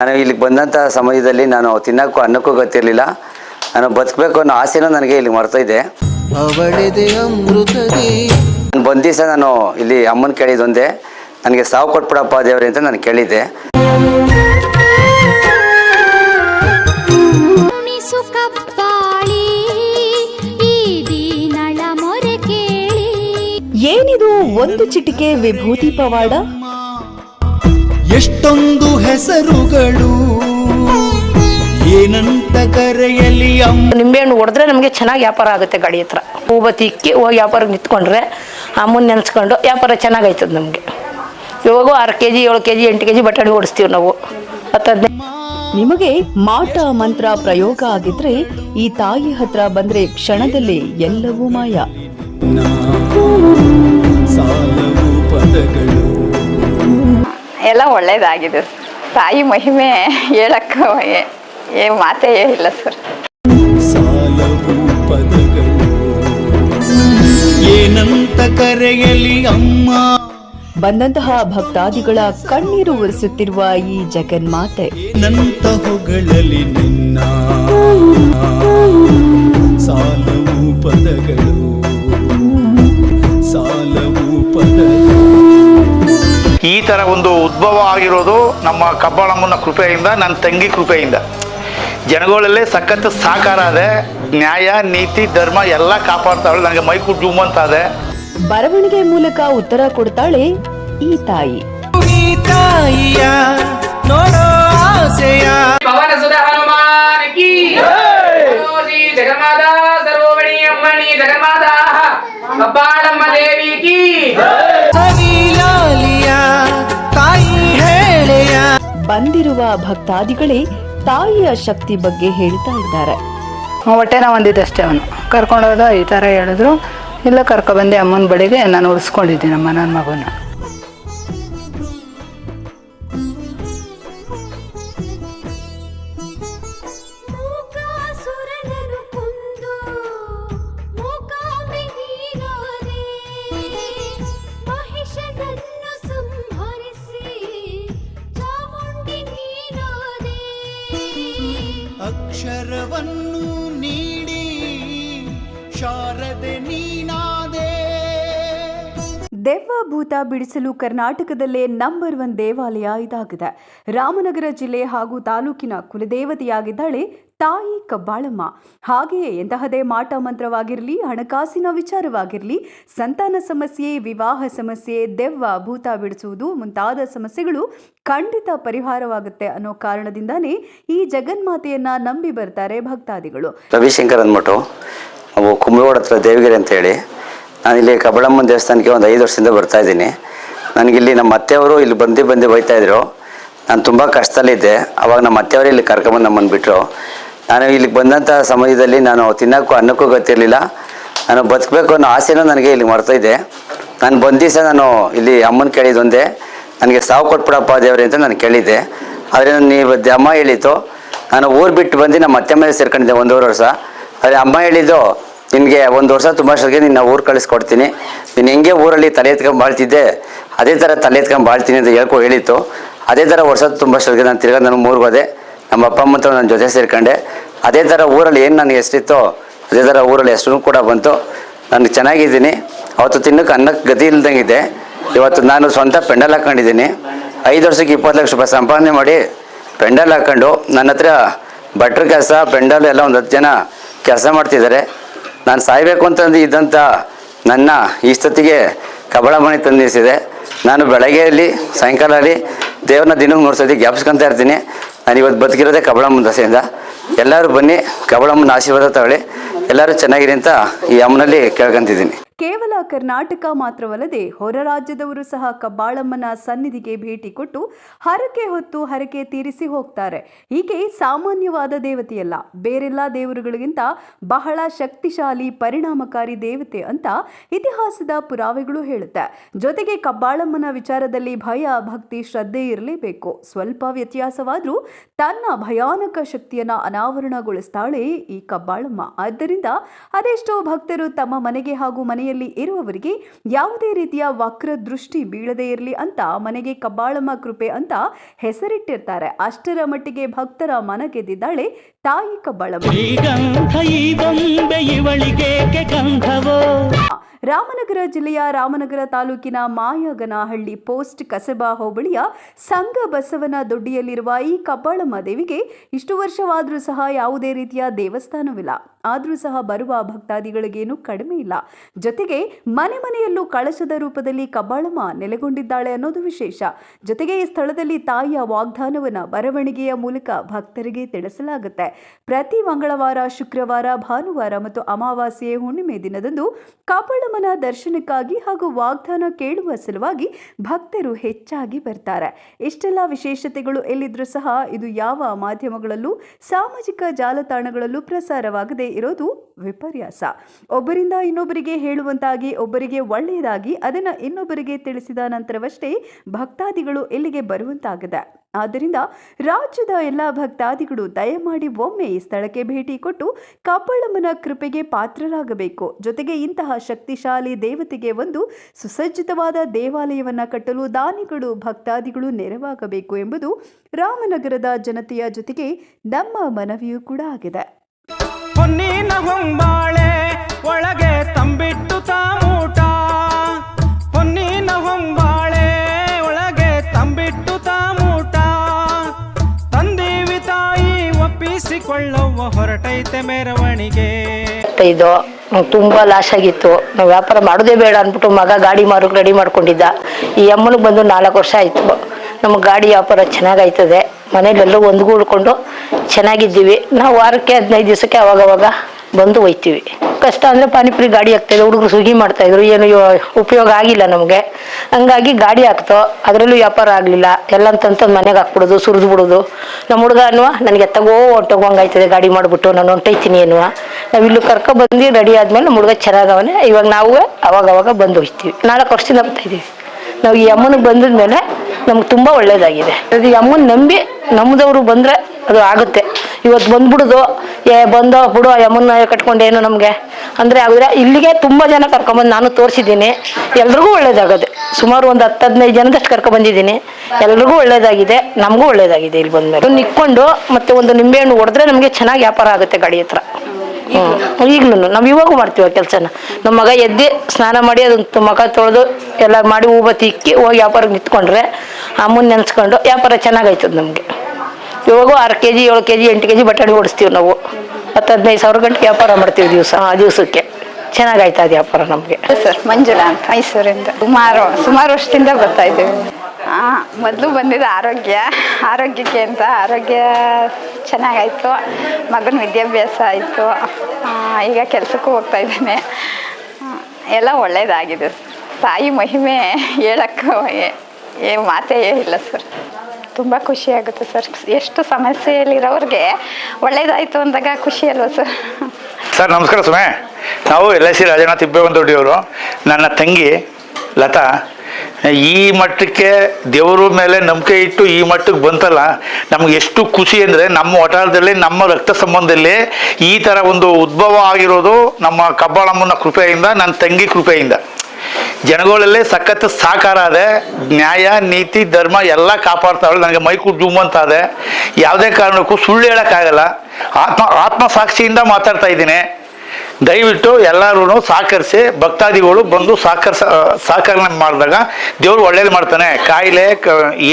ನಾನು ಇಲ್ಲಿಗೆ ಬಂದಂಥ ಸಮಯದಲ್ಲಿ ನಾನು ತಿನ್ನೋಕ್ಕೂ ಅನ್ನಕ್ಕೂ ಗೊತ್ತಿರಲಿಲ್ಲ. ನಾನು ಬದುಕಬೇಕು ಅನ್ನೋ ಆಸೆನೂ ನನಗೆ ಇಲ್ಲಿ ಮರ್ತಾ ಇದೆ ಅಮೃತದಿ ನಾನು ಬಂದ ದಿವಸ ನಾನು ಇಲ್ಲಿ ಅಮ್ಮನ ಕೇಳಿದೊಂದೇ ನನಗೆ ಸಾವು ಕೊಟ್ಬಿಡಪ್ಪ ದೇವ್ರಿ ಅಂತ ನಾನು ಕೇಳಿದ್ದೆ. ಉಣಿಸು ಕಪ್ಪಾಳಿ ಈ ದೀನಳ ಮೊರೆ ಕೇಳಿ. ಏನಿದು ಒಂದು ಚಿಟಿಕೆ ವಿಭೂತಿ ಪವಾಡ? ಎಷ್ಟೊಂದು ಹೆಸರುಗಳು. ಏನಂತ ಕರೆಯಲಿ ನಿಂಬೆಹಣ್ಣು ಹೊಡೆದ್ರೆ ನಮಗೆ ಚೆನ್ನಾಗಿ ವ್ಯಾಪಾರ ಆಗುತ್ತೆ ಗಾಡಿ ಹತ್ರ. ಹೂಬತ್ತಿ ಇಕ್ಕಿ ಹೋಗಿ ವ್ಯಾಪಾರಕ್ಕೆ ನಿಂತ್ಕೊಂಡ್ರೆ ಅಮ್ಮನ ನೆನೆಸ್ಕೊಂಡು ವ್ಯಾಪಾರ ಚೆನ್ನಾಗಾಯ್ತದೆ ನಮಗೆ. ಇವಾಗ ಆರು ಕೆ ಜಿ ಏಳು ಕೆ ಜಿ ಎಂಟು ಕೆ ಜಿ ಬಟಾಣಿ ಓಡಿಸ್ತೀವಿ ನಾವು. ನಿಮಗೆ ಮಾಟ ಮಂತ್ರ ಪ್ರಯೋಗ ಆಗಿದ್ರೆ ಈ ತಾಯಿ ಹತ್ರ ಬಂದ್ರೆ ಕ್ಷಣದಲ್ಲಿ ಎಲ್ಲವೂ ಮಾಯ. ಸಾಲವು ಪದಗಳು. ಎಲ್ಲ ಒಳ್ಳೇದಾಗಿದೆ. ತಾಯಿ ಮಹಿಮೆ ಹೇಳಕ್ಕೆ ಏ ಮಾತೇ ಇಲ್ಲ ಸರ್. ಏನಂತ ಕರೆಯಲಿ ಅಮ್ಮ? ಬಂದಂತಹ ಭಕ್ತಾದಿಗಳ ಕಣ್ಣೀರು ಒರೆಸುತ್ತಿರುವ ಈ ಜಗನ್ಮಾತೆ. ಮಾತೆ ಹೊಗಳಲಿ ನಿನ್ನ? ಸಾಲವು ಪದಗಳು. ಸಾಲವು ಪದಗಳು. ಈ ಥರ ಒಂದು ಉದ್ಭವ ಆಗಿರೋದು ನಮ್ಮ ಕಬ್ಬಾಳಮ್ಮನ ಕೃಪೆಯಿಂದ ನನ್ನ ತಂಗಿ ಕೃಪೆಯಿಂದ. ಜನಗಳಲ್ಲೇ ಸಖತ್ ಸಾಕಾರ ಅದೆ. ನ್ಯಾಯ ನೀತಿ ಧರ್ಮ ಎಲ್ಲ ಕಾಪಾಡ್ತಾಳೆ. ನನಗೆ ಮೈಕು ಜೂಮ್ ಅಂತ ಅದೆ ಬರವಣಿಗೆ ಮೂಲಕ ಉತ್ತರ ಕೊಡ್ತಾಳೆ ಈ ತಾಯಿ. ಈ ತಾಯಿಯ ನೋಡೋ ಆಸೆಯ. ಪವನ ಸುಧ ಹನುಮಾನ್ ಕಿ. ಜಯ ಶ್ರೀ ಜಗನ್ಮಾತಾ ಸರೋವಣಿ ಅಮ್ಮಣಿ ಜಗನ್ಮಾತಾ. ಕಬ್ಬಾಳಮ್ಮ ದೇವಿ ಕಿ. ಬಂದಿರುವ ಭಕ್ತಾದಿಗಳೇ ತಾಯಿಯ ಶಕ್ತಿ ಬಗ್ಗೆ ಹೇಳ್ತಾ ಇದ್ದಾರೆ. ಹೊಟ್ಟೆ ನೋವು ಅವನು. ಕರ್ಕೊಂಡೋದ ಈ ಥರ ಹೇಳಿದ್ರು. ಇಲ್ಲ ಕರ್ಕೊಬಂದೆ ಅಮ್ಮನ ಬಳಿಗೆ, ನಾನು ಉಳಿಸ್ಕೊಂಡಿದ್ದೀನಿ ಅಮ್ಮ ನನ್ನ ಮಗನ ಬಿಡಿಸಲು ಕರ್ನಾಟಕದಲ್ಲೇ ನಂಬರ್ ಒನ್ ದೇವಾಲಯ ಇದಾಗಿದೆ. ರಾಮನಗರ ಜಿಲ್ಲೆ ಹಾಗೂ ತಾಲೂಕಿನ ಕುಲದೇವತೆಯಾಗಿದ್ದಾಳೆ ತಾಯಿ ಕಬ್ಬಾಳಮ್ಮ. ಹಾಗೆಯೇ ಎಂತಹದೇ ಮಾಟ ಮಂತ್ರವಾಗಿರಲಿ, ಹಣಕಾಸಿನ ವಿಚಾರವಾಗಿರಲಿ, ಸಂತಾನ ಸಮಸ್ಯೆ, ವಿವಾಹ ಸಮಸ್ಯೆ, ದೆವ್ವ ಭೂತ ಬಿಡಿಸುವುದು ಮುಂತಾದ ಸಮಸ್ಯೆಗಳು ಖಂಡಿತ ಪರಿಹಾರವಾಗುತ್ತೆ ಅನ್ನೋ ಕಾರಣದಿಂದಾನೇ ಈ ಜಗನ್ಮಾತೆಯನ್ನ ನಂಬಿ ಬರ್ತಾರೆ ಭಕ್ತಾದಿಗಳು. ರವಿಶಂಕರ್ ಅಂದ್ಬಿಟ್ಟು ನಾವು ಕುಂಬಳೋಡ ಹತ್ರ ದೇವಗಿರಿ ಅಂತೇಳಿ ನಾನಿಲ್ಲಿ ಕಬಳಮ್ಮನ ದೇವಸ್ಥಾನಕ್ಕೆ ಒಂದು ಐದು ವರ್ಷದಿಂದ ಬರ್ತಾ ಇದ್ದೀನಿ. ನನಗಿಲ್ಲಿ ನಮ್ಮ ಅತ್ತೆಯವರು ಇಲ್ಲಿ ಬಂದು ಬಂದು ಬೈತಾ ಇದ್ರು. ನಾನು ತುಂಬ ಕಷ್ಟದಲ್ಲಿದ್ದೆ. ಅವಾಗ ನಮ್ಮ ಅತ್ತೆಯವರು ಇಲ್ಲಿ ಕರ್ಕೊಂಬಂದು ನಮ್ಮನ್ನು ಬಿಟ್ಟರು ನಾನು ಇಲ್ಲಿಗೆ ಬಂದಂಥ ಸಮಯದಲ್ಲಿ ನಾನು ತಿನ್ನೋಕ್ಕೂ ಅನ್ನಕ್ಕೂ ಗೊತ್ತಿರಲಿಲ್ಲ. ನಾನು ಬದುಕಬೇಕು ಅನ್ನೋ ಆಸೆನೂ ನನಗೆ ಇಲ್ಲಿ ಮರ್ತಿದ್ದೆ ನಾನು ಬಂದ ನಾನು ಇಲ್ಲಿ ಅಮ್ಮನ ಕೇಳಿದೊಂದೇ ನನಗೆ ಸಾವು ಕೊಟ್ಬಿಡಪ್ಪ ದೇವ್ರೆ ಅಂತ ನಾನು ಕೇಳಿದ್ದೆ. ಆದರೆ ನೀವು ಅಮ್ಮ ಹೇಳಿತ್ತು ನಾನು ಊರು ಬಿಟ್ಟು ಬಂದು ನಮ್ಮ ಅತ್ತೆ ಮೇಲೆ ಸೇರ್ಕೊಂಡಿದ್ದೆ ಒಂದೂವರೆ ವರ್ಷ. ಆದರೆ ಅಮ್ಮ ಹೇಳಿದ್ದು ನಿನಗೆ ಒಂದು ವರ್ಷ ತುಂಬ ವರ್ಷಕ್ಕೆ ನಿನ್ನ ಊರು ಕಳಿಸ್ಕೊಡ್ತೀನಿ. ನೀನು ಹೆಂಗೆ ಊರಲ್ಲಿ ತಲೆ ಎತ್ಕೊಂಡು ಬಾಳ್ತಿದ್ದೆ, ಅದೇ ಥರ ತಲೆ ಎತ್ಕೊಂಡು ಬಾಳ್ತೀನಿ ಅಂತ ಹೇಳ್ಕೊ ಹೇಳಿತ್ತು. ಅದೇ ಥರ ವರ್ಷ ತುಂಬ ವರ್ಷಕ್ಕೆ ನಾನು ತಿರ್ಗಾ ನಾನು ಊರಿಗೆ ಹೋದೆ. ನಮ್ಮ ಅಪ್ಪ ಅಮ್ಮ ನನ್ನ ಜೊತೆ ಸೇರ್ಕೊಂಡೆ. ಅದೇ ಥರ ಊರಲ್ಲಿ ಏನು ನನಗೆ ಎಷ್ಟಿತ್ತೋ ಅದೇ ಥರ ಊರಲ್ಲಿ ಎಷ್ಟು ಕೂಡ ಬಂತು. ನಾನು ಚೆನ್ನಾಗಿದ್ದೀನಿ. ಅವತ್ತು ತಿನ್ನಕ್ಕೆ ಅನ್ನಕ್ಕೆ ಗತಿ ಇಲ್ಲದಂಗಿದೆ ಇವತ್ತು ನಾನು ಸ್ವಂತ ಪೆಂಡಲ್ ಹಾಕ್ಕೊಂಡಿದ್ದೀನಿ ಐದು ವರ್ಷಕ್ಕೆ ಇಪ್ಪತ್ತು ಲಕ್ಷ ರೂಪಾಯಿ ಸಂಪಾದನೆ ಮಾಡಿ ಪೆಂಡಲ್ ಹಾಕ್ಕೊಂಡು ನನ್ನ ಹತ್ರ ಭಟ್ರ ಕೆಲಸ, ಪೆಂಡಲ್ ಎಲ್ಲ ಒಂದು ಹತ್ತು ಜನ ಕೆಲಸ ಮಾಡ್ತಿದ್ದಾರೆ. ನಾನು ಸಾಯಬೇಕು ಅಂತಂದು ಇದ್ದಂಥ ನನ್ನ ಈ ಸ್ಥಿತಿಗೆ ಕಬಳ ಮನೆ ತಂದಿಸಿದೆ ನಾನು ಬೆಳಗ್ಗೆಯಲ್ಲಿ ಸಾಯಂಕಾಲ ಅಲ್ಲಿ ದೇವ್ರನ್ನ ದಿನಕ್ಕೆ ಮೂರು ಸತಿ ಜ್ಞಾಪಿಸ್ಕೊತಾ ಇರ್ತೀನಿ. ನಾನು ಇವತ್ತು ಬದುಕಿರೋದೇ ಕಬಳಮ್ಮನ ದಸೆಯಿಂದ ಎಲ್ಲರೂ ಬನ್ನಿ ಕಬಳಮ್ಮನ ಆಶೀರ್ವಾದ ತಗೊಳ್ಳಿ. ಎಲ್ಲರೂ ಚೆನ್ನಾಗಿರಿ ಅಂತ ಈ ಅಮ್ಮನಲ್ಲಿ ಕೇಳ್ಕೊಂತಿದ್ದೀನಿ. ಕೇವಲ ಕರ್ನಾಟಕ ಮಾತ್ರವಲ್ಲದೆ ಹೊರ ರಾಜ್ಯದವರು ಸಹ ಕಬ್ಬಾಳಮ್ಮನ ಸನ್ನಿಧಿಗೆ ಭೇಟಿ ಕೊಟ್ಟು ಹರಕೆ ಹೊತ್ತು ಹರಕೆ ತೀರಿಸಿ ಹೋಗ್ತಾರೆ. ಹೀಗೆ ಸಾಮಾನ್ಯವಾದ ದೇವತೆಯಲ್ಲ, ಬೇರೆಲ್ಲ ದೇವರುಗಳಿಗಿಂತ ಬಹಳ ಶಕ್ತಿಶಾಲಿ, ಪರಿಣಾಮಕಾರಿ ದೇವತೆ ಅಂತ ಇತಿಹಾಸದ ಪುರಾವೆಗಳು ಹೇಳುತ್ತೆ. ಜೊತೆಗೆ ಕಬ್ಬಾಳಮ್ಮನ ವಿಚಾರದಲ್ಲಿ ಭಯ, ಭಕ್ತಿ, ಶ್ರದ್ಧೆ ಇರಲೇಬೇಕು. ಸ್ವಲ್ಪ ವ್ಯತ್ಯಾಸವಾದರೂ ತನ್ನ ಭಯಾನಕ ಶಕ್ತಿಯನ್ನು ಅನಾವರಣಗೊಳಿಸ್ತಾಳೆ ಈ ಕಬ್ಬಾಳಮ್ಮ. ಆದ್ದರಿಂದ ಅದೆಷ್ಟೋ ಭಕ್ತರು ತಮ್ಮ ಮನೆಗೆ ಹಾಗೂ ಮನೆಯ ಮನೆಯಲ್ಲಿ ಇರುವವರಿಗೆ ಯಾವುದೇ ರೀತಿಯ ವಕ್ರ ದೃಷ್ಟಿ ಬೀಳದೇ ಇರಲಿ ಅಂತ ಮನೆಗೆ ಕಬ್ಬಾಳಮ್ಮ ಕೃಪೆ ಅಂತ ಹೆಸರಿಟ್ಟಿರ್ತಾರೆ. ಅಷ್ಟರ ಮಟ್ಟಿಗೆ ಭಕ್ತರ ಮನ ಗೆದ್ದಿದ್ದಾಳೆ ತಾಯಿ ಕಬ್ಬಾಳಮ್ಮ. ರಾಮನಗರ ಜಿಲ್ಲೆಯ ರಾಮನಗರ ತಾಲೂಕಿನ ಮಾಯಗನಹಳ್ಳಿ ಪೋಸ್ಟ್ ಕಸಬಾ ಹೋಬಳಿಯ ಸಂಘ ಬಸವನ ದೊಡ್ಡಿಯಲ್ಲಿರುವ ಈ ಕಬ್ಬಾಳಮ್ಮ ದೇವಿಗೆ ಇಷ್ಟು ವರ್ಷವಾದರೂ ಸಹ ಯಾವುದೇ ರೀತಿಯ ದೇವಸ್ಥಾನವಿಲ್ಲ. ಆದರೂ ಸಹ ಬರುವ ಭಕ್ತಾದಿಗಳಿಗೇನು ಕಡಿಮೆ ಇಲ್ಲ. ಜೊತೆಗೆ ಮನೆ ಮನೆಯಲ್ಲೂ ಕಳಶದ ರೂಪದಲ್ಲಿ ಕಬ್ಬಾಳಮ್ಮ ನೆಲೆಗೊಂಡಿದ್ದಾಳೆ ಅನ್ನೋದು ವಿಶೇಷ. ಜೊತೆಗೆ ಈ ಸ್ಥಳದಲ್ಲಿ ತಾಯಿಯ ವಾಗ್ದಾನವನ್ನ ಬರವಣಿಗೆಯ ಮೂಲಕ ಭಕ್ತರಿಗೆ ತಿಳಿಸಲಾಗುತ್ತೆ. ಪ್ರತಿ ಮಂಗಳವಾರ, ಶುಕ್ರವಾರ, ಭಾನುವಾರ ಮತ್ತು ಅಮಾವಾಸ್ಯೆ ಹುಣ್ಣಿಮೆ ದಿನದಂದು ಕಾಪಾಳಮ್ಮನ ದರ್ಶನಕ್ಕಾಗಿ ಹಾಗೂ ವಾಗ್ದಾನ ಕೇಳುವ ಸಲುವಾಗಿ ಭಕ್ತರು ಹೆಚ್ಚಾಗಿ ಬರ್ತಾರೆ. ಇಷ್ಟೆಲ್ಲ ವಿಶೇಷತೆಗಳು ಎಲ್ಲಿದ್ರೂ ಸಹ ಇದು ಯಾವ ಮಾಧ್ಯಮಗಳಲ್ಲೂ, ಸಾಮಾಜಿಕ ಜಾಲತಾಣಗಳಲ್ಲೂ ಪ್ರಸಾರವಾಗದೇ ಇರೋದು ವಿಪರ್ಯಾಸ. ಒಬ್ಬರಿಂದ ಇನ್ನೊಬ್ಬರಿಗೆ ಹೇಳುವಂತಾಗಿ, ಒಬ್ಬರಿಗೆ ಒಳ್ಳೆಯದಾಗಿ ಅದನ್ನು ಇನ್ನೊಬ್ಬರಿಗೆ ತಿಳಿಸಿದ ನಂತರವಷ್ಟೇ ಭಕ್ತಾದಿಗಳು ಇಲ್ಲಿಗೆ ಬರುವಂತಾಗಿದೆ. ಆದ್ದರಿಂದ ರಾಜ್ಯದ ಎಲ್ಲ ಭಕ್ತಾದಿಗಳು ದಯಮಾಡಿ ಒಮ್ಮೆ ಈ ಸ್ಥಳಕ್ಕೆ ಭೇಟಿ ಕೊಟ್ಟು ಕಪ್ಪಳಮ್ಮನ ಕೃಪೆಗೆ ಪಾತ್ರರಾಗಬೇಕು. ಜೊತೆಗೆ ಇಂತಹ ಶಕ್ತಿಶಾಲಿ ದೇವತೆಗೆ ಒಂದು ಸುಸಜ್ಜಿತವಾದ ದೇವಾಲಯವನ್ನು ಕಟ್ಟಲು ದಾನಿಗಳು, ಭಕ್ತಾದಿಗಳು ನೆರವಾಗಬೇಕು ಎಂಬುದು ರಾಮನಗರದ ಜನತೆಯ ಜೊತೆಗೆ ನಮ್ಮ ಮನವಿಯೂ ಕೂಡ ಆಗಿದೆ. ಹೊನ್ನಿನ ಹೊಂಬಾಳೆ ಒಳಗೆ ತಂಬಿಟ್ಟು ತಾಮೂಟ ಹೊನ್ನಿನ ಹೊಂಬಾಳೆ ಒಳಗೆ ತಂಬಿಟ್ಟು ತಾಮೂಟ ತಂದೀವಿ ತಾಯಿ ಒಪ್ಪಿಸಿಕೊಳ್ಳುವ ಹೊರಟೈತೆ ಮೆರವಣಿಗೆ. ಇದು ತುಂಬ ಲಾಸ್ ಆಗಿತ್ತು. ನಾವು ವ್ಯಾಪಾರ ಮಾಡೋದೇ ಬೇಡ ಅಂದ್ಬಿಟ್ಟು ಮಗ ಗಾಡಿ ಮಾರೋಕೆ ರೆಡಿ ಮಾಡ್ಕೊಂಡಿದ್ದ. ಈ ಅಮ್ಮನಿಗೆ ಬಂದು ನಾಲ್ಕು ವರ್ಷ ಆಯಿತು. ನಮ್ಮ ಗಾಡಿ ವ್ಯಾಪಾರ ಚೆನ್ನಾಗಾಯ್ತದೆ ಮನೇಲೆಲ್ಲರೂ ಒಂದ್ಗೂಡ್ಕೊಂಡು ಚೆನ್ನಾಗಿದ್ದೀವಿ. ನಾವು ವಾರಕ್ಕೆ ಹದಿನೈದು ದಿವಸಕ್ಕೆ ಅವಾಗವಾಗ ಬಂದು ಒಯ್ತೀವಿ. ಕಷ್ಟ ಅಂದರೆ ಪಾನಿಪುರಿ ಗಾಡಿ ಹಾಕ್ತಾಯಿದ್ರು ಹುಡುಗರು ಸುಗಿ ಮಾಡ್ತಾಯಿದ್ರು, ಏನು ಉಪಯೋಗ ಆಗಿಲ್ಲ ನಮಗೆ. ಹಂಗಾಗಿ ಗಾಡಿ ಹಾಕ್ತೋ. ಅದರಲ್ಲೂ ವ್ಯಾಪಾರ ಆಗಲಿಲ್ಲ. ಎಲ್ಲ ಅಂತಂತಂದು ಮನೆಗೆ ಹಾಕ್ಬಿಡೋದು ಸುರಿದು ಬಿಡೋದು ನಮ್ಮ ಹುಡುಗ ಅನ್ನುವ, ನನಗೆ ಎತ್ತಗೋ ಹೊಂಟೋಗಂಗಾಯ್ತದೆ ಗಾಡಿ ಮಾಡಿಬಿಟ್ಟು, ನಾನು ಹೊಂಟೈತೀನಿ ಅನ್ನುವ. ನಾವು ಇಲ್ಲೂ ಕರ್ಕೊ ಬಂದು ರೆಡಿ ಆದ್ಮೇಲೆ ನಮ್ಮ ಹುಡುಗ ಚೆನ್ನಾಗವನೇ. ಇವಾಗ ನಾವು ಅವಾಗ ಅವಾಗ ಬಂದು ಹೋಗ್ತೀವಿ ನಾಲ್ಕು ವರ್ಷದಿಂದ ಬರ್ತಾಯಿದ್ದೀವಿ ನಾವು ಈ ಅಮ್ಮನಿಗೆ ಬಂದಿದ್ಮೇಲೆ ನಮ್ಗೆ ತುಂಬ ಒಳ್ಳೇದಾಗಿದೆ. ಅದು ಅಮ್ಮನ ನಂಬಿ ನಮ್ಮದವರು ಬಂದರೆ ಅದು ಆಗುತ್ತೆ. ಇವತ್ತು ಬಂದ್ಬಿಡುದು, ಏ, ಬಂದೋ, ಬಿಡು, ಯಮುನ ಕಟ್ಕೊಂಡೇನು ನಮಗೆ? ಅಂದರೆ ಆದರೆ ಇಲ್ಲಿಗೆ ತುಂಬ ಜನ ಕರ್ಕೊಂಬಂದು ನಾನು ತೋರಿಸಿದ್ದೀನಿ. ಎಲ್ರಿಗೂ ಒಳ್ಳೇದಾಗದೆ. ಸುಮಾರು ಒಂದು ಹತ್ತು ಹದಿನೈದು ಜನದಷ್ಟು ಕರ್ಕೊಬಂದಿದ್ದೀನಿ. ಎಲ್ರಿಗೂ ಒಳ್ಳೇದಾಗಿದೆ, ನಮಗೂ ಒಳ್ಳೇದಾಗಿದೆ ಇಲ್ಲಿ ಬಂದಮೇಲೆ. ನಿಕ್ಕೊಂಡು ಮತ್ತೆ ಒಂದು ನಿಂಬೆಹಣ್ಣು ಹೊಡೆದ್ರೆ ನಮಗೆ ಚೆನ್ನಾಗಿ ವ್ಯಾಪಾರ ಆಗುತ್ತೆ ಗಾಡಿ ಹತ್ರ. ಈಗಲೂ ನಾವು ಇವಾಗೂ ಮಾಡ್ತೀವಿ ಆ ಕೆಲಸನ. ನಮ್ಮ ಮಗ ಎದ್ದು ಸ್ನಾನ ಮಾಡಿ ಅದೊಂದು ಮಗ ತೊಳೆದು ಎಲ್ಲ ಮಾಡಿ ಹೂಬತ್ತಿ ಇಕ್ಕಿ ಹೋಗಿ ವ್ಯಾಪಾರಕ್ಕೆ ನಿಂತ್ಕೊಂಡ್ರೆ ಅಮ್ಮನ ನೆನೆಸ್ಕೊಂಡು ವ್ಯಾಪಾರ ಚೆನ್ನಾಗಾಯ್ತದ ನಮಗೆ. ಇವಾಗೂ ಆರು ಕೆ ಜಿ ಏಳು ಕೆ ಜಿ ಎಂಟು ಕೆ ಜಿ ಬಟಾಣಿ ಓಡಿಸ್ತೀವಿ ನಾವು. ಹತ್ತು ಹದಿನೈದು ಸಾವಿರ ಗಂಟೆ ವ್ಯಾಪಾರ ಮಾಡ್ತೀವಿ ದಿವಸ, ಆ ದಿವಸಕ್ಕೆ. ಚೆನ್ನಾಗಾಯ್ತಾ ಅದು ವ್ಯಾಪಾರ ನಮಗೆ. ಸರ್, ಮಂಜುಳಾ ಅಂತ, ಮೈಸೂರಿಂದ. ಸುಮಾರು ಸುಮಾರು ವರ್ಷದಿಂದ ಬರ್ತಾ ಇದ್ದೀವಿ. ಮೊದಲು ಬಂದಿದ್ದು ಆರೋಗ್ಯ, ಆರೋಗ್ಯಕ್ಕೆ ಅಂತ. ಆರೋಗ್ಯ ಚೆನ್ನಾಗಾಯಿತು, ಮಗನ ವಿದ್ಯಾಭ್ಯಾಸ ಆಯಿತು. ಈಗ ಕೆಲಸಕ್ಕೂ ಹೋಗ್ತಾ ಇದ್ದೇನೆ. ಎಲ್ಲ ಒಳ್ಳೇದಾಗಿದೆ. ತಾಯಿ ಮಹಿಮೆ ಹೇಳಕ್ಕೂ ಮಾತೇ ಇಲ್ಲ ಸರ್. ತುಂಬ ಖುಷಿ ಆಗುತ್ತೆ ಸರ್. ಎಷ್ಟು ಸಮಸ್ಯೆಯಲ್ಲಿರೋರಿಗೆ ಒಳ್ಳೇದಾಯಿತು ಅಂದಾಗ ಖುಷಿ ಅಲ್ವಾ ಸರ್? ಸರ್, ನಮಸ್ಕಾರ ಸುಮೆ ನಾವು ಎಲ್ ಐ ಸಿ ರಾಜನಾಥ್ ಇಬ್ಬೇವಂತೊಡ್ಡಿಯವರು ನನ್ನ ತಂಗಿ ಲತಾ, ಈ ಮಟ್ಟಕ್ಕೆ ದೇವರ ಮೇಲೆ ನಂಬಿಕೆ ಇಟ್ಟು ಈ ಮಟ್ಟಕ್ಕೆ ಬಂತಲ್ಲ, ನಮ್ಗೆ ಎಷ್ಟು ಖುಷಿ ಅಂದರೆ ನಮ್ಮ ವಟಾರದಲ್ಲಿ ನಮ್ಮ ರಕ್ತ ಸಂಬಂಧದಲ್ಲಿ ಈ ಥರ ಒಂದು ಉದ್ಭವ ಆಗಿರೋದು ನಮ್ಮ ಕಬ್ಬಾಳಮ್ಮನ ಕೃಪೆಯಿಂದ, ನನ್ನ ತಂಗಿ ಕೃಪೆಯಿಂದ. ಜನಗಳಲ್ಲೇ ಸಖತ್ ಸಾಕಾರ ಅದೆ ನ್ಯಾಯ, ನೀತಿ, ಧರ್ಮ ಎಲ್ಲ ಕಾಪಾಡ್ತಾವಳು. ನನಗೆ ಮೈಕು ಜುಮ್ ಅಂತ ಅದೆ ಯಾವುದೇ ಕಾರಣಕ್ಕೂ ಸುಳ್ಳು ಹೇಳೋಕ್ಕಾಗಲ್ಲ. ಆತ್ಮ ಆತ್ಮ ಸಾಕ್ಷಿಯಿಂದ ಮಾತಾಡ್ತಾ ಇದ್ದೀನಿ. ದಯವಿಟ್ಟು ಎಲ್ಲರೂ ಸಹಕರಿಸಿ, ಭಕ್ತಾದಿಗಳು ಬಂದು ಸಹಕರಿಸ ಸಹಕರಣೆ ಮಾಡಿದಾಗ ದೇವ್ರು ಒಳ್ಳೇದು ಮಾಡ್ತಾನೆ. ಕಾಯಿಲೆ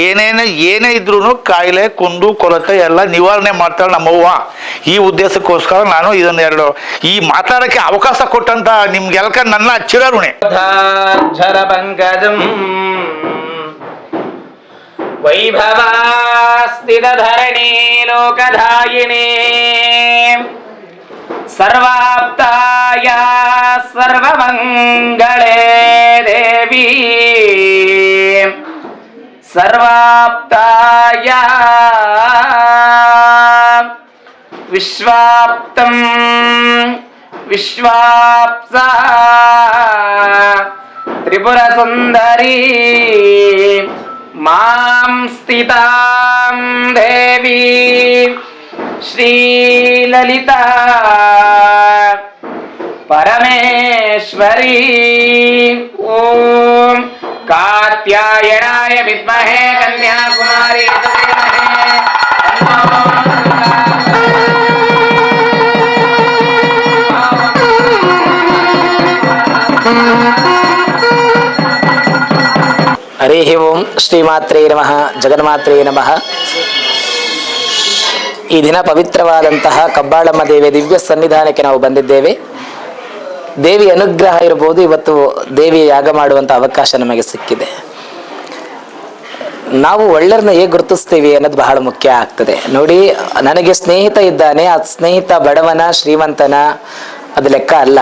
ಏನೇನು, ಏನೇ ಇದ್ರೂ ಕಾಯಿಲೆ, ಕುಂದು, ಕೊರತೆ ಎಲ್ಲ ನಿವಾರಣೆ ಮಾಡ್ತಾಳೆ ನಮ್ಮವ್ವ. ಈ ಉದ್ದೇಶಕ್ಕೋಸ್ಕರ ನಾನು ಇದನ್ನ ಎರಡು, ಈ ಮಾತಾಡೋಕ್ಕೆ ಅವಕಾಶ ಕೊಟ್ಟಂತ ನಿಮ್ಗೆಲ್ಕ ನನ್ನ ಚಿರಋಣೆ. ಝರಪಂಕಜಂ ವೈಭವಾಸ್ತಿಧರಣಿ ಲೋಕಧಾಯಿನೇ. सर्वाप्ताय सर्वमङ्गले देवी सर्वाप्ताय विश्वाप्तम् विश्वाप्सा त्रिपुरसुन्दरी मां स्थितां देवी श्रीललिता ಓಂ ಕಾತ್ಯಾಯನಾಯ ವಿದ್ಮಹೇ ಕನ್ಯಾಕುಮಾರಿ ಧೀಮಹಿ ಹರಿ ಓಂ ಶ್ರೀಮಾತ್ರೇ ನಮಃ ಜಗನ್ಮಾತ್ರೇ ನಮಃ ಈ ದಿನ ಪವಿತ್ರವಾದಂತಹ ಕಬ್ಬಾಳಮ್ಮ ದೇವಿಯ ದಿವ್ಯ ಸನ್ನಿಧಾನಕ್ಕೆ ನಾವು ಬಂದಿದ್ದೇವೆ. ದೇವಿ ಅನುಗ್ರಹ ಇರಬಹುದು. ಇವತ್ತು ದೇವಿ ಯಾಗ ಮಾಡುವಂಥ ಅವಕಾಶ ನಮಗೆ ಸಿಕ್ಕಿದೆ. ನಾವು ಒಳ್ಳೆಯರನ್ನ ಹೇಗೆ ಗುರುತಿಸ್ತೀವಿ ಅನ್ನೋದು ಬಹಳ ಮುಖ್ಯ ಆಗ್ತದೆ. ನೋಡಿ, ನನಗೆ ಸ್ನೇಹಿತ ಇದ್ದಾನೆ. ಆ ಸ್ನೇಹಿತ ಬಡವನ, ಶ್ರೀಮಂತನ, ಅದು ಲೆಕ್ಕ ಅಲ್ಲ.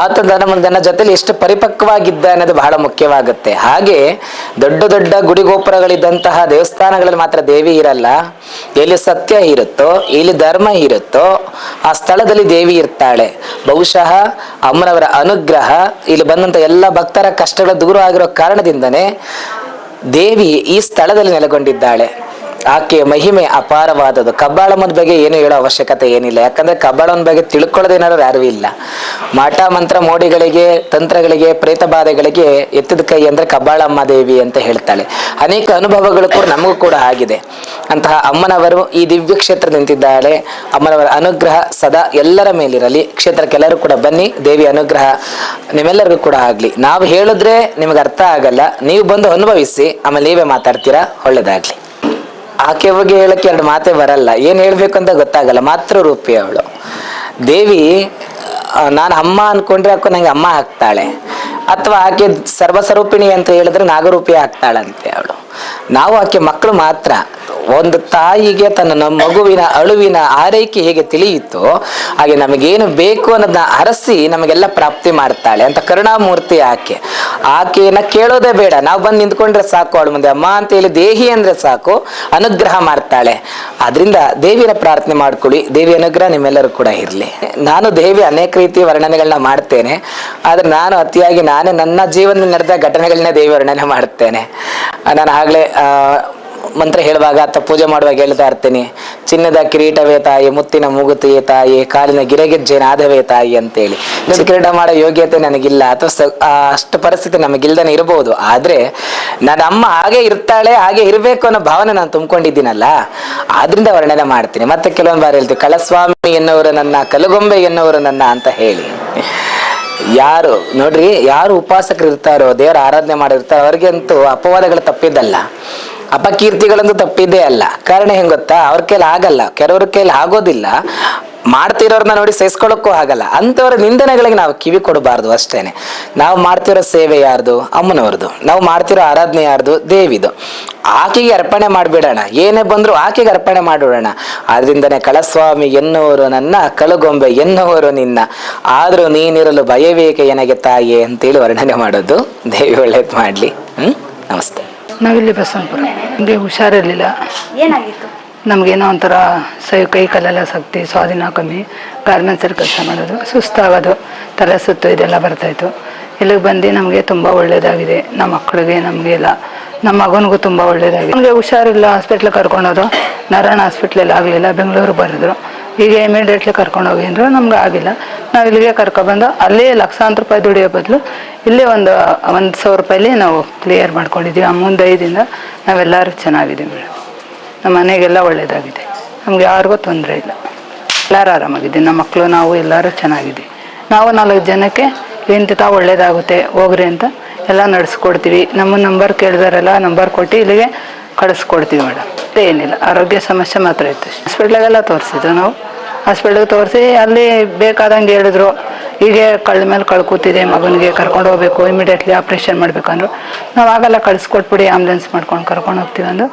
ಆತ ನನ್ನ ಜೊತೆಲಿ ಎಷ್ಟು ಪರಿಪಕ್ವವಾಗಿದ್ದ ಅನ್ನೋದು ಬಹಳ ಮುಖ್ಯವಾಗುತ್ತೆ. ಹಾಗೆ ದೊಡ್ಡ ದೊಡ್ಡ ಗುಡಿಗೋಪುರಗಳಿದ್ದಂತಹ ದೇವಸ್ಥಾನಗಳಲ್ಲಿ ಮಾತ್ರ ದೇವಿ ಇರಲ್ಲ. ಎಲ್ಲಿ ಸತ್ಯ ಇರುತ್ತೋ ಇಲ್ಲಿ ಧರ್ಮ ಇರುತ್ತೋ, ಆ ಸ್ಥಳದಲ್ಲಿ ದೇವಿ ಇರ್ತಾಳೆ. ಬಹುಶಃ ಅಮ್ಮನವರ ಅನುಗ್ರಹ, ಇಲ್ಲಿ ಬಂದಂತ ಎಲ್ಲ ಭಕ್ತರ ಕಷ್ಟಗಳ ದೂರ ಆಗಿರೋ ಕಾರಣದಿಂದನೇ ದೇವಿ ಈ ಸ್ಥಳದಲ್ಲಿ ನೆಲೆಗೊಂಡಿದ್ದಾಳೆ. ಆಕೆಯ ಮಹಿಮೆ ಅಪಾರವಾದದ್ದು. ಕಬ್ಬಾಳಮ್ಮನ ಬಗ್ಗೆ ಏನು ಹೇಳೋ ಅವಶ್ಯಕತೆ ಏನಿಲ್ಲ. ಯಾಕಂದ್ರೆ ಕಬ್ಬಾಳಮ್ಮನ ಬಗ್ಗೆ ತಿಳ್ಕೊಳ್ಳೋದೇನಾದ್ರು ಯಾರೂ ಇಲ್ಲ. ಮಾಟ, ಮಂತ್ರ, ಮೋಡಿಗಳಿಗೆ, ತಂತ್ರಗಳಿಗೆ, ಪ್ರೇತ ಬಾಧೆಗಳಿಗೆ ಎತ್ತಿದ ಕೈ ಅಂದ್ರೆ ಕಬ್ಬಾಳಮ್ಮ ದೇವಿ ಅಂತ ಹೇಳ್ತಾಳೆ. ಅನೇಕ ಅನುಭವಗಳು ಕೂಡ ನಮಗೂ ಕೂಡ ಆಗಿದೆ. ಅಂತಹ ಅಮ್ಮನವರು ಈ ದಿವ್ಯ ಕ್ಷೇತ್ರ ನಿಂತಿದ್ದಾಳೆ. ಅಮ್ಮನವರ ಅನುಗ್ರಹ ಸದಾ ಎಲ್ಲರ ಮೇಲಿರಲಿ. ಕ್ಷೇತ್ರಕ್ಕೆಲ್ಲರೂ ಕೂಡ ಬನ್ನಿ. ದೇವಿ ಅನುಗ್ರಹ ನಿಮ್ಮೆಲ್ಲರಿಗೂ ಕೂಡ ಆಗಲಿ. ನಾವು ಹೇಳಿದ್ರೆ ನಿಮಗೆ ಅರ್ಥ ಆಗಲ್ಲ. ನೀವು ಬಂದು ಅನುಭವಿಸಿ. ಆಮೇಲೆ ನೀವೇ ಮಾತಾಡ್ತೀರಾ? ಒಳ್ಳೇದಾಗ್ಲಿ. ಆಕೆ ಬಗ್ಗೆ ಹೇಳಕ್ಕೆ ಎರಡು ಮಾತೇ ಬರಲ್ಲ. ಏನು ಹೇಳಬೇಕು ಅಂತ ಗೊತ್ತಾಗಲ್ಲ. ಮಾತೃ ರೂಪಿ ಅವಳು. ದೇವಿ ನಾನು ಅಮ್ಮ ಅನ್ಕೊಂಡ್ರೆ ಅಕ್ಕ ನಂಗೆ ಅಮ್ಮ ಹಾಕ್ತಾಳೆ ಅಥವಾ ಆಕೆ ಸರ್ವಸ್ವರೂಪಿಣಿ ಅಂತ ಹೇಳಿದ್ರೆ ನಾಗರೂಪಿ ಆಗ್ತಾಳಂತೆ ಅವಳು. ನಾವು ಆಕೆ ಮಕ್ಕಳು ಮಾತ್ರ. ಒಂದು ತಾಯಿಗೆ ತನ್ನ ನಮ್ಮ ಮಗುವಿನ ಅಳುವಿನ ಆರೈಕೆ ಹೇಗೆ ತಿಳಿಯಿತೋ ಹಾಗೆ ನಮಗೇನು ಬೇಕು ಅನ್ನೋದನ್ನ ಅರಸಿ ನಮಗೆಲ್ಲ ಪ್ರಾಪ್ತಿ ಮಾಡ್ತಾಳೆ ಅಂತ ಕರುಣಾಮೂರ್ತಿ ಆಕೆ. ಆಕೆಯನ್ನ ಕೇಳೋದೇ ಬೇಡ. ನಾವು ಬಂದು ನಿಂತ್ಕೊಂಡ್ರೆ ಸಾಕು ಅವಳು ಮುಂದೆ. ಅಮ್ಮ ಅಂತ ಹೇಳಿ ದೇಹಿ ಅಂದ್ರೆ ಸಾಕು, ಅನುಗ್ರಹ ಮಾಡ್ತಾಳೆ. ಅದರಿಂದ ದೇವಿನ ಪ್ರಾರ್ಥನೆ ಮಾಡ್ಕೊಳ್ಳಿ. ದೇವಿ ಅನುಗ್ರಹ ನಿಮ್ಮೆಲ್ಲರೂ ಕೂಡ ಇರಲಿ. ನಾನು ದೇವಿ ಅನೇಕ ರೀತಿ ವರ್ಣನೆಗಳನ್ನ ಮಾಡ್ತೇನೆ. ಆದ್ರೆ ನಾನು ಅತಿಯಾಗಿ ನಾನೇ ನನ್ನ ಜೀವನದಲ್ಲಿ ನಡೆದ ಘಟನೆಗಳನ್ನ ದೇವಿ ವರ್ಣನೆ ಮಾಡ್ತೇನೆ. ನಾನು ಆ, ಮಂತ್ರ ಹೇಳುವಾಗ ಅಥವಾ ಪೂಜೆ ಮಾಡುವಾಗ ಹೇಳ್ತಾ ಇರ್ತೀನಿ. ಚಿನ್ನದ ಕಿರೀಟವೇ ತಾಯಿ, ಮುತ್ತಿನ ಮೂಗುತಿಯೇ ತಾಯಿ, ಕಾಲಿನ ಗಿರೆಗೆಜ್ಜೆ ನಾದವೇ ತಾಯಿ ಅಂತೇಳಿ. ಹೇಳಿ ಕಿರೀಟ ಮಾಡೋ ಯೋಗ್ಯತೆ ನನಗಿಲ್ಲ ಅಥವಾ ಅಷ್ಟು ಪರಿಸ್ಥಿತಿ ನಮಗಿಲ್ದನೆ ಇರಬಹುದು. ಆದ್ರೆ ನನ್ನ ಅಮ್ಮ ಹಾಗೆ ಇರ್ತಾಳೆ, ಹಾಗೆ ಇರಬೇಕು ಅನ್ನೋ ಭಾವನೆ ನಾನು ತುಂಬಿಕೊಂಡಿದ್ದೀನಲ್ಲ, ಆದ್ರಿಂದ ವರ್ಣನೆ ಮಾಡ್ತೀನಿ. ಮತ್ತೆ ಕೆಲವೊಂದು ಬಾರಿ ಹೇಳ್ತೀವಿ ಕಳಸ್ವಾಮಿ ಎನ್ನುವರು ನನ್ನ, ಕಲಗೊಂಬೆ ಎನ್ನುವರು ನನ್ನ ಅಂತ ಹೇಳಿ. ಯಾರು, ನೋಡ್ರಿ, ಯಾರು ಉಪಾಸಕರು ಇರ್ತಾರೋ, ದೇವರ ಆರಾಧನೆ ಮಾಡಿರ್ತಾರೋ, ಅವ್ರಿಗಂತೂ ಅಪವಾದಗಳು ತಪ್ಪಿದ್ದಲ್ಲ. ಅಪಕೀರ್ತಿಗಳಂತೂ ತಪ್ಪಿದ್ದೇ ಅಲ್ಲ. ಕಾರಣ ಹೆಂಗೆ ಗೊತ್ತಾ? ಅವ್ರ ಕೈಲಿ ಆಗಲ್ಲ. ಕೆಲವ್ರ ಕೈಲಿ ಆಗೋದಿಲ್ಲ. ಮಾಡ್ತಿರೋರ್ನ ನೋಡಿ ಸಹಿಸ್ಕೊಳ್ಳೋಕ್ಕೂ ಆಗಲ್ಲ. ಅಂಥವ್ರ ನಿಂದನೆಗಳಿಗೆ ನಾವು ಕಿವಿ ಕೊಡಬಾರ್ದು ಅಷ್ಟೇನೆ. ನಾವು ಮಾಡ್ತಿರೋ ಸೇವೆ ಯಾರ್ದು? ಅಮ್ಮನವ್ರದ್ದು. ನಾವು ಮಾಡ್ತಿರೋ ಆರಾಧನೆ ಯಾರ್ದು? ದೇವಿದು. ಆಕೆಗೆ ಅರ್ಪಣೆ ಮಾಡಿಬಿಡೋಣ. ಏನೇ ಬಂದರೂ ಆಕೆಗೆ ಅರ್ಪಣೆ ಮಾಡಿಬಿಡೋಣ. ಆದ್ರಿಂದನೇ ಕಳಸ್ವಾಮಿ ಎನ್ನುವರು ನನ್ನ ಕಲುಗೊಂಬೆ ಎನ್ನುವರು ನಿನ್ನ. ಆದರೂ ನೀನಿರಲು ಭಯವೇಕೆ ಎನಗೆ ತಾಯಿ ಅಂತೇಳಿ ವರ್ಣನೆ ಮಾಡೋದು. ದೇವಿ ಒಳ್ಳೇದು ಮಾಡ್ಲಿ. ಹ್ಞೂ ನಮಸ್ತೆ. ನಾವಿಲ್ಲಿ ಬಸವನಪುರ. ನಮಗೆ ಹುಷಾರಿರಲಿಲ್ಲ. ಏನಾಗಿತ್ತು? ನಮಗೇನೋ ಒಂಥರ ಸೈ ಕೈ ಕಾಲೆಲ್ಲ ಶಕ್ತಿ ಸ್ವಾಧೀನ ಕಮ್ಮಿ ಗಾರ್ಮೆಂಟ್ಸಲ್ಲಿ ಕೆಲಸ ಮಾಡೋದು, ಸುಸ್ತಾಗೋದು, ತಲೆ ಸುತ್ತು ಇದೆಲ್ಲ ಬರ್ತಾಯಿತ್ತು ಇಲ್ಲಿಗೆ ಬಂದು ನಮಗೆ ತುಂಬ ಒಳ್ಳೆಯದಾಗಿದೆ ನಮ್ಮ ಮಕ್ಕಳಿಗೆ ನಮಗೆಲ್ಲ ನಮ್ಮ ಮಗನಿಗೂ ತುಂಬ ಒಳ್ಳೆಯದಾಗಿದೆ ನಮಗೆ ಹುಷಾರಿಲ್ಲ ಹಾಸ್ಪಿಟ್ಲಿಗೆ ಕರ್ಕೊಂಡೋದು ನಾರಾಯಣ ಹಾಸ್ಪಿಟ್ಲಲ್ಲಿ ಆಗಲಿಲ್ಲ, ಬೆಂಗಳೂರಿಗೆ ಬರೆದ್ರು ಈಗ ಇಮಿಡಿಯೇಟ್ಲಿ ಕರ್ಕೊಂಡು ಹೋಗಿ ಅಂದರು, ನಮ್ಗೆ ಆಗಿಲ್ಲ. ನಾವು ಇಲ್ಲಿಗೆ ಕರ್ಕೊಬಂದು ಅಲ್ಲೇ ಲಕ್ಷಾಂತರ ರೂಪಾಯಿ ದುಡಿಯೋ ಬದಲು ಇಲ್ಲೇ ಒಂದು ಒಂದು ಸಾವಿರ ರೂಪಾಯಲ್ಲಿ ನಾವು ಕ್ಲಿಯರ್ ಮಾಡ್ಕೊಂಡಿದ್ದೀವಿ ಆ ಮುಂದೈದಿಂದ ನಾವೆಲ್ಲರೂ ಚೆನ್ನಾಗಿದ್ದೀವಿ. ಮೇಡಮ್ ನಮ್ಮ ಮನೆಗೆಲ್ಲ ಒಳ್ಳೆಯದಾಗಿದೆ ನಮ್ಗೆ ಯಾರಿಗೂ ತೊಂದರೆ ಇಲ್ಲ. ಎಲ್ಲರೂ ಆರಾಮಾಗಿದ್ದೀವಿ ನಮ್ಮ ಮಕ್ಕಳು ನಾವು ಎಲ್ಲರೂ ಚೆನ್ನಾಗಿದ್ದೀವಿ ನಾವು ನಾಲ್ಕು ಜನಕ್ಕೆ ಇಂಥ ಒಳ್ಳೇದಾಗುತ್ತೆ, ಹೋಗ್ರಿ ಅಂತ ಎಲ್ಲ ನಡೆಸ್ಕೊಡ್ತೀವಿ. ನಮ್ಮ ನಂಬರ್ ಕೇಳಿದಾರೆಲ್ಲ ನಂಬರ್ ಕೊಟ್ಟು ಇಲ್ಲಿಗೆ ಕಳಿಸ್ಕೊಡ್ತೀವಿ ಮೇಡಮ್. ಏನಿಲ್ಲ, ಆರೋಗ್ಯ ಸಮಸ್ಯೆ ಮಾತ್ರ ಇತ್ತು. ಹಾಸ್ಪಿಟ್ಲಾಗೆಲ್ಲ ತೋರಿಸಿದ್ದು ನಾವು. ಹಾಸ್ಪಿಟ್ಲಿಗೆ ತೋರಿಸಿ ಅಲ್ಲಿ ಬೇಕಾದಂಗೆ ಹೇಳಿದ್ರು. ಹೀಗೆ ಕಳ್ಳ ಮೇಲೆ ಕಳ್ಕೊತಿದೆ ಮಗನಿಗೆ ಕರ್ಕೊಂಡು ಹೋಗ್ಬೇಕು ಇಮಿಡಿಯೇಟ್ಲಿ ಆಪ್ರೇಷನ್ ಮಾಡ್ಬೇಕಂದ್ರು. ನಾವು ಆಗಲ್ಲ ಕಳಿಸ್ಕೊಟ್ಬಿಡಿ ಆಂಬುಲೆನ್ಸ್ ಮಾಡ್ಕೊಂಡು ಕರ್ಕೊಂಡು ಹೋಗ್ತೀವಿ ಅಂದು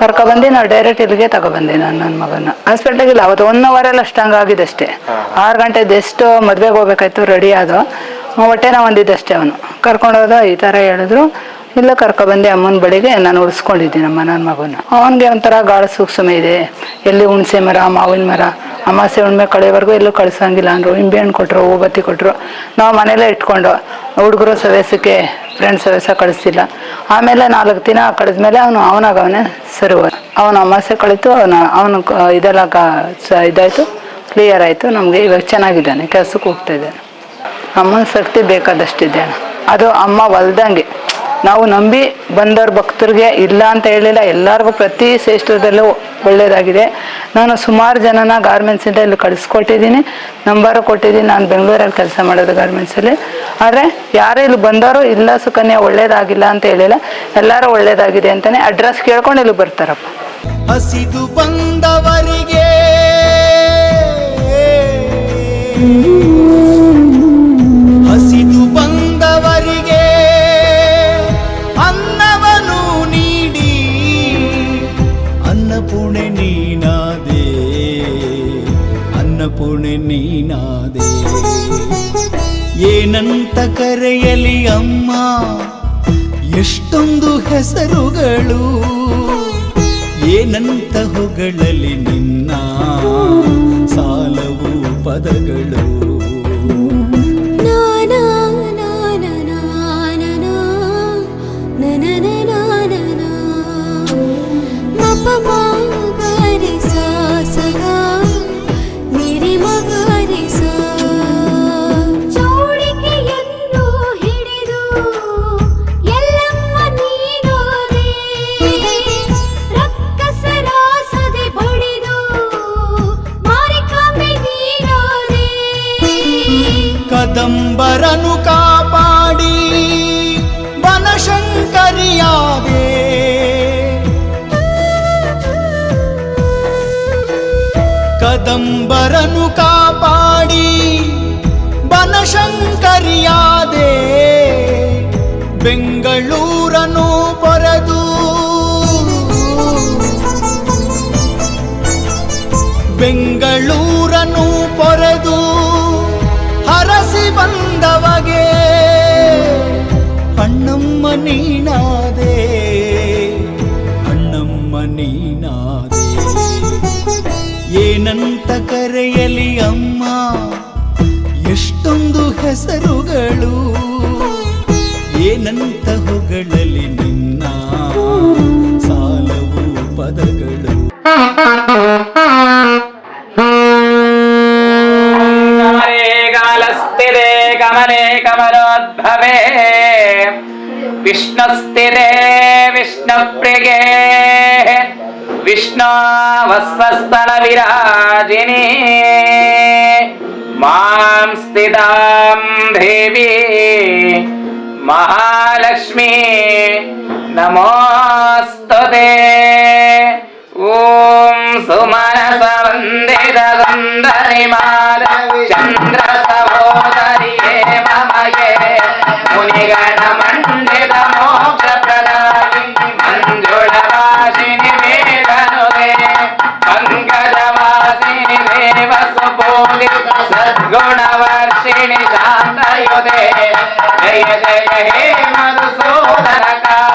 ಕರ್ಕೊಬಂದು ನಾವು ಡೈರೆಕ್ಟ್ ಇಲ್ಲಿಗೆ ತಗೊಬಂದೆ ನಾನು ನನ್ನ ಮಗನ ಹಾಸ್ಪಿಟ್ಲಿಗೆ ಇಲ್ಲ ಅವತ್ತು ಒನ್ ಅವರಲ್ಲಿ ಅಷ್ಟು ಹಂಗಾಗಿದೆ ಅಷ್ಟೇ. ಆರು ಗಂಟೆದು ಎಷ್ಟು ಮದುವೆಗೆ ಹೋಗ್ಬೇಕಾಯ್ತು ರೆಡಿ ಆದ. ಹೊಟ್ಟೆ ನಾವು ಒಂದಿದ್ದಷ್ಟೇ ಅವನು. ಕರ್ಕೊಂಡೋದ ಈ ಥರ ಹೇಳಿದ್ರು. ಇಲ್ಲ ಕರ್ಕೊಬಂದೆ ಅಮ್ಮನ ಬಳಿಗೆ ನಾನು ಉಳಿಸ್ಕೊಂಡಿದ್ದೀನಿ ಅಮ್ಮ ನನ್ನ ಮಗನ ಅವನಿಗೆ ಒಂಥರ ಗಾಳ ಸೂಕ್ಷ್ಮ ಇದೆ. ಎಲ್ಲಿ ಹುಣಸೆ ಮರ ಮಾವಿನ ಮರ ಅಮಾಸೆ ಹುಣ್ಮೆ ಕಳೆವರೆಗೂ ಎಲ್ಲೂ ಕಳ್ಸಂಗಿಲ್ಲ ಅಂದರು. ನಿಂಬೆ ಹಣ್ಣು ಕೊಟ್ಟರು ಹೂಬತ್ತಿ ಕೊಟ್ಟರು ನಾವು ಮನೇಲೆ ಇಟ್ಕೊಂಡು ಹುಡುಗರು ಸವ್ಯಾಸಕ್ಕೆ ಫ್ರೆಂಡ್ಸ್ ಸವ್ಯಾಸ ಕಳಿಸಿಲ್ಲ. ಆಮೇಲೆ ನಾಲ್ಕು ದಿನ ಕಳೆದ್ಮೇಲೆ ಅವನು ಅವನಾಗ ಅವನೇ ಸರಿ ಅವನು ಅಮಾಸೆ ಕಳಿತು, ಅವನ, ಅವನು ಇದೆಲ್ಲ ಕ- ಇದಾಯಿತು. ಕ್ಲಿಯರ್ ಆಯಿತು. ನಮಗೆ ಇವಾಗ ಚೆನ್ನಾಗಿದ್ದಾನೆ. ಕೆಲಸಕ್ಕೆ ಹೋಗ್ತಾ ಇದ್ದಾನೆ. ಅಮ್ಮನ ಶಕ್ತಿ ಬೇಕಾದಷ್ಟಿದೆ. ಅಣ್ಣ ಅದು ಅಮ್ಮ ಹೊಲ್ದಂಗೆ ನಾವು ನಂಬಿ ಬಂದವ್ರ ಭಕ್ತರಿಗೆ ಇಲ್ಲ ಅಂತ ಹೇಳಿಲ್ಲ, ಎಲ್ಲರಿಗೂ ಪ್ರತಿ ಶ್ರೇಷ್ಠದಲ್ಲೂ ಒಳ್ಳೆಯದಾಗಿದೆ ನಾನು ಸುಮಾರು ಜನನ ಗಾರ್ಮೆಂಟ್ಸಿಂದ ಇಲ್ಲಿ ಕಳಿಸ್ಕೊಟ್ಟಿದ್ದೀನಿ. ನಂಬರು ಕೊಟ್ಟಿದ್ದೀನಿ, ನಾನು ಬೆಂಗಳೂರಲ್ಲಿ ಕೆಲಸ ಮಾಡೋದು ಗಾರ್ಮೆಂಟ್ಸಲ್ಲಿ ಆದರೆ ಯಾರೇ ಇಲ್ಲಿ ಬಂದವರು ಇಲ್ಲ ಸುಕನ್ಯಾ, ಒಳ್ಳೇದಾಗಿಲ್ಲ ಅಂತ ಹೇಳಿಲ್ಲ. ಎಲ್ಲರೂ ಒಳ್ಳೇದಾಗಿದೆ ಅಂತಲೇ ಅಡ್ರೆಸ್ ಕೇಳ್ಕೊಂಡು ಇಲ್ಲಿ ಬರ್ತಾರಪ್ಪ. ಹಸಿದು ಬಂದವರಿಗೆ. ನೀನಾದೆ. ಏನಂತ ಕರೆಯಲಿ ಅಮ್ಮ ಎಷ್ಟೊಂದು ಹೆಸರುಗಳು ಏನಂತ ಹೊಗಳಲಿ ನಿನ್ನ ಸಾಲವು ಪದಗಳು. ಬೆಂಗಳೂರನು ಪೊರೆದು ಹರಸಿ ಬಂದವಗೆ. ಅಣ್ಣಮ್ಮ ನೀನಾದೆ ಅಣ್ಣಮ್ಮ ನೀನಾದೆ. ಏನಂತ ಕರೆಯಲಿ ಅಮ್ಮ, ಎಷ್ಟೊಂದು ಹೆಸರುಗಳು. ಏನಂತ ಹೊಗಳಲಿ विष्णुस्थिरे विष्णुप्रिगे विष्णावस्वस्थलविराजिनी मां स्थितां देवी महालक्ष्मी नमोऽस्तु ते ॐ सुमनसवन्दितसुन्दरि मालचन्द्रसहोदरि ममये मुनिगणमण्ड वसुपूनि सद्गुणवर्षिणि शान्तयुधे जय जय हे मधुसूदनका